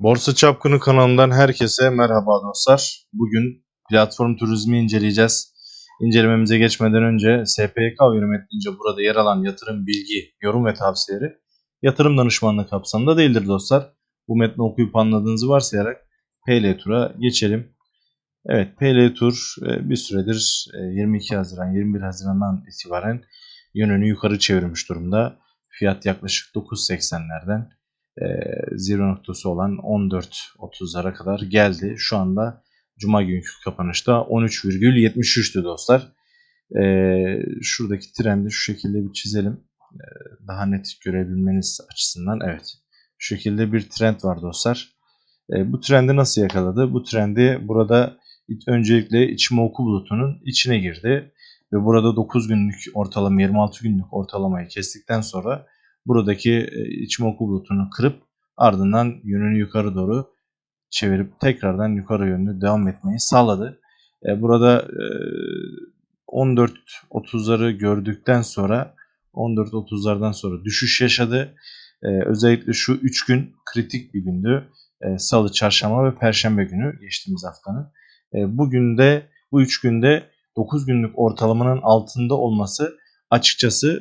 Borsa Çapkını kanalından herkese merhaba dostlar. Bugün platform turizmi inceleyeceğiz. İncelememize geçmeden önce SPK yönetmeliğince burada yer alan yatırım bilgi, yorum ve tavsiyeleri yatırım danışmanlığı kapsamında değildir dostlar. Bu metni okuyup anladığınızı varsayarak PL Tur'a geçelim. Evet PL Tur e, bir süredir e, 22 Haziran 21 Haziran'dan itibaren yönünü yukarı çevirmiş durumda. Fiyat yaklaşık 9.80'lerden e, zirve noktası olan 14.30'lara kadar geldi. Şu anda Cuma günkü kapanışta 13,73'tü dostlar. E, şuradaki trendi şu şekilde bir çizelim. E, daha net görebilmeniz açısından. Evet. Şu şekilde bir trend var dostlar. E, bu trendi nasıl yakaladı? Bu trendi burada öncelikle Ichimoku bulutunun içine girdi. Ve burada 9 günlük ortalama 26 günlük ortalamayı kestikten sonra buradaki e, Ichimoku bulutunu kırıp ardından yönünü yukarı doğru çevirip tekrardan yukarı yönlü devam etmeyi sağladı. E, burada e, 14.30'ları gördükten sonra 14.30'lardan sonra düşüş yaşadı. E, özellikle şu 3 gün kritik bir gündü. E, Salı, Çarşamba ve Perşembe günü geçtiğimiz haftanın. E, bugün de bu 3 günde 9 günlük ortalamanın altında olması açıkçası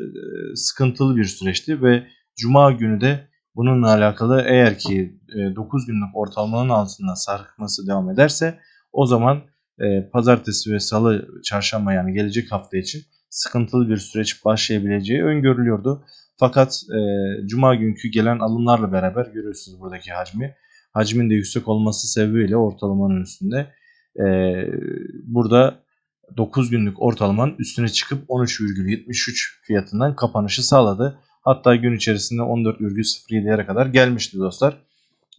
sıkıntılı bir süreçti ve Cuma günü de bununla alakalı eğer ki e, 9 günlük ortalamanın altında sarkması devam ederse o zaman pazartesi ve salı çarşamba yani gelecek hafta için sıkıntılı bir süreç başlayabileceği öngörülüyordu. Fakat cuma günkü gelen alımlarla beraber görüyorsunuz buradaki hacmi. Hacmin de yüksek olması sebebiyle ortalamanın üstünde. Burada 9 günlük ortalamanın üstüne çıkıp 13,73 fiyatından kapanışı sağladı. Hatta gün içerisinde 14,07'lere kadar gelmişti dostlar.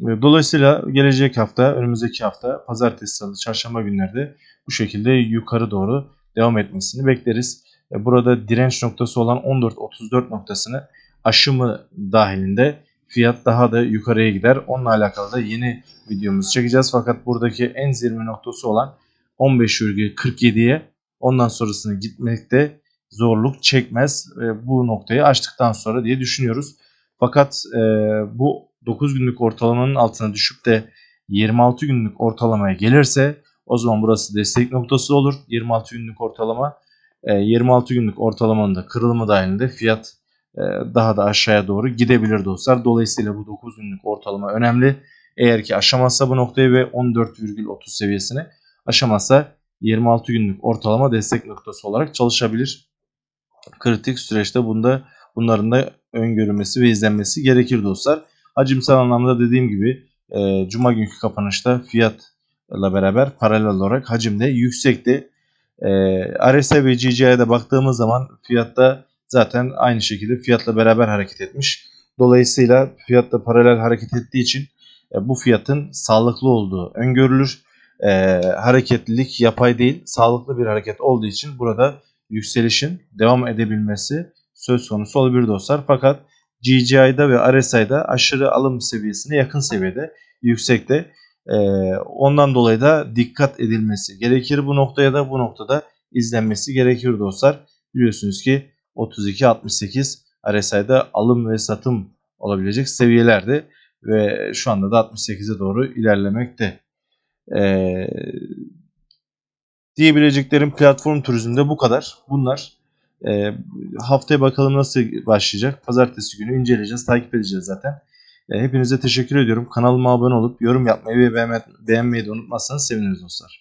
Dolayısıyla gelecek hafta, önümüzdeki hafta pazartesi, salı, çarşamba günlerde bu şekilde yukarı doğru devam etmesini bekleriz. Burada direnç noktası olan 14.34 noktasını aşımı dahilinde fiyat daha da yukarıya gider. Onunla alakalı da yeni videomuzu çekeceğiz. Fakat buradaki en zirve noktası olan 15,47'ye ondan sonrasını gitmekte zorluk çekmez e, bu noktayı açtıktan sonra diye düşünüyoruz. Fakat e, bu 9 günlük ortalamanın altına düşüp de 26 günlük ortalamaya gelirse o zaman burası destek noktası olur. 26 günlük ortalama e, 26 günlük ortalamanın da kırılımı dahilinde fiyat e, daha da aşağıya doğru gidebilir dostlar. Dolayısıyla bu 9 günlük ortalama önemli. Eğer ki aşamazsa bu noktayı ve 14,30 seviyesini aşamazsa 26 günlük ortalama destek noktası olarak çalışabilir. Kritik süreçte bunda bunların da öngörülmesi ve izlenmesi gerekir dostlar. Hacimsel anlamda dediğim gibi e, Cuma günkü kapanışta fiyatla beraber paralel olarak hacim de yüksekti. E, RSI ve GCI'ye de baktığımız zaman fiyatta zaten aynı şekilde fiyatla beraber hareket etmiş. Dolayısıyla fiyatla paralel hareket ettiği için e, bu fiyatın sağlıklı olduğu öngörülür e, hareketlilik yapay değil sağlıklı bir hareket olduğu için burada yükselişin devam edebilmesi söz konusu olabilir dostlar. Fakat GCI'da ve RSI'da aşırı alım seviyesine yakın seviyede yüksekte. E, ondan dolayı da dikkat edilmesi gerekir bu noktaya da bu noktada izlenmesi gerekir dostlar. Biliyorsunuz ki 32-68 RSI'da alım ve satım olabilecek seviyelerde ve şu anda da 68'e doğru ilerlemekte. Ee, diyebileceklerim platform turizmde bu kadar. Bunlar e, haftaya bakalım nasıl başlayacak. Pazartesi günü inceleyeceğiz, takip edeceğiz zaten. E, hepinize teşekkür ediyorum. Kanalıma abone olup yorum yapmayı ve beğenmeyi de unutmazsanız seviniriz dostlar.